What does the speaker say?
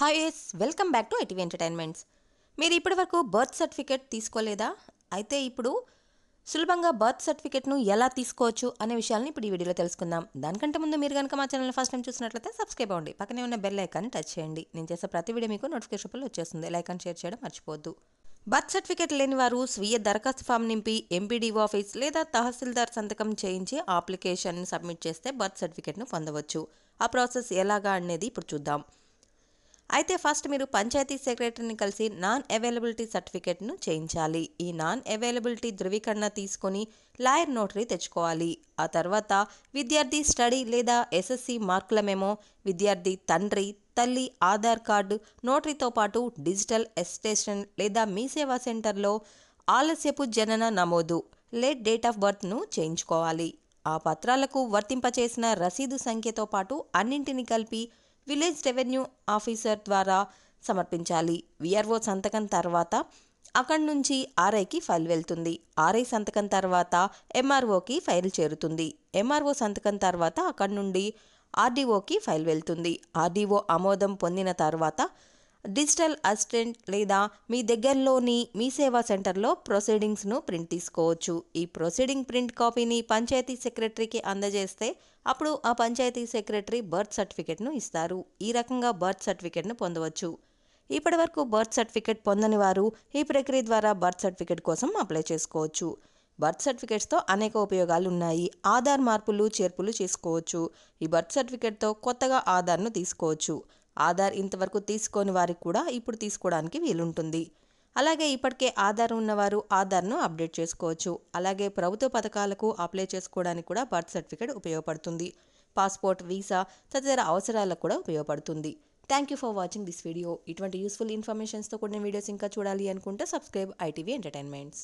Hi yes welcome back to ITV entertainments మీరు ఇప్పటి వరకు బర్త్ సర్టిఫికేట్ తీసుకోలేదా? అయితే ఇప్పుడు సులభంగా బర్త్ సర్టిఫికేట్ను ఎలా తీసుకోవచ్చు అనే విషయాలను ఇప్పుడు ఈ వీడియోలో తెలుసుకుందాం. దానికంటే ముందు మీరు కనుక మా ఛానల్ ఫస్ట్ టైం చూసినట్లయితే సబ్స్క్రైబ్ అవ్వండి. పక్కనే ఉన్న బెల్ ఐకాన్ని టచ్ చేయండి. నేను చేసే ప్రతి వీడియో మీకు నోటిఫికేషన్ వచ్చేస్తుంది. లైకాన్ షేర్ చేయడం మర్చిపోద్దు బర్త్ సర్టిఫికేట్ లేని వారు స్వీయ దరఖాస్తు ఫామ్ నింపి ఎంపీడీఓ ఆఫీస్ లేదా తహసీల్దార్ సంతకం చేయించి అప్లికేషన్ సబ్మిట్ చేస్తే బర్త్ సర్టిఫికేట్ను పొందవచ్చు. ఆ ప్రాసెస్ ఎలాగా అనేది ఇప్పుడు చూద్దాం. అయితే ఫస్ట్ మీరు పంచాయతీ సెక్రటరీని కలిసి నాన్ అవైలబిలిటీ సర్టిఫికేట్ను చేయించాలి. ఈ నాన్ అవైలబిలిటీ ధృవీకరణ తీసుకొని లాయర్ నోటరీ తెచ్చుకోవాలి. ఆ తర్వాత విద్యార్థి స్టడీ లేదా ఎస్ఎస్సి మార్కుల మేమో విద్యార్థి తండ్రి తల్లి ఆధార్ కార్డు నోటరీతో పాటు డిజిటల్ ఎస్టేషన్ లేదా మీ సేవా సెంటర్లో ఆలస్యపు జనన నమోదు లేట్ డేట్ ఆఫ్ బర్త్ను చేయించుకోవాలి. ఆ పత్రాలకు వర్తింపచేసిన రసీదు సంఖ్యతో పాటు అన్నింటిని కలిపి విలేజ్ రెవెన్యూ ఆఫీసర్ ద్వారా సమర్పించాలి. విఆర్ఓ సంతకం తర్వాత అక్కడి నుంచి ఆర్ఐకి ఫైల్ వెళ్తుంది. ఆర్ఐ సంతకం తర్వాత ఎంఆర్ఓకి ఫైల్ చేరుతుంది. ఎంఆర్ఓ సంతకం తర్వాత అక్కడి నుండి ఆర్డీఓకి ఫైల్ వెళ్తుంది. ఆర్డీఓ ఆమోదం పొందిన తర్వాత డిజిటల్ అసిస్టెంట్ లేదా మీ దగ్గరలోని మీ సేవా సెంటర్లో ప్రొసీడింగ్స్ను ప్రింట్ తీసుకోవచ్చు. ఈ ప్రొసీడింగ్ ప్రింట్ కాపీని పంచాయతీ సెక్రటరీకి అందజేస్తే అప్పుడు ఆ పంచాయతీ సెక్రటరీ బర్త్ సర్టిఫికేట్ను ఇస్తారు. ఈ రకంగా బర్త్ సర్టిఫికేట్ను పొందవచ్చు. ఇప్పటి వరకు బర్త్ సర్టిఫికేట్ పొందని వారు ఈ ప్రక్రియ ద్వారా బర్త్ సర్టిఫికేట్ కోసం అప్లై చేసుకోవచ్చు. బర్త్ సర్టిఫికేట్స్తో అనేక ఉపయోగాలు ఉన్నాయి. ఆధార్ మార్పులు చేర్పులు చేసుకోవచ్చు. ఈ బర్త్ సర్టిఫికేట్తో కొత్తగా ఆధార్ను తీసుకోవచ్చు. ఆధార్ ఇంతవరకు తీసుకోని వారికి కూడా ఇప్పుడు తీసుకోవడానికి వీలుంటుంది. అలాగే ఇప్పటికే ఆధార్ ఉన్నవారు ఆధార్ను అప్డేట్ చేసుకోవచ్చు. అలాగే ప్రభుత్వ పథకాలకు అప్లై చేసుకోవడానికి కూడా బర్త్ సర్టిఫికేట్ ఉపయోగపడుతుంది. పాస్పోర్ట్ వీసా తదితర అవసరాలకు కూడా ఉపయోగపడుతుంది. Thank you for watching this video ఇటువంటి యూస్ఫుల్ ఇన్ఫర్మేషన్స్తో కూడిన వీడియోస్ ఇంకా చూడాలి అనుకుంటే సబ్స్క్రైబ్ ఐటీవీ ఎంటర్టైన్మెంట్స్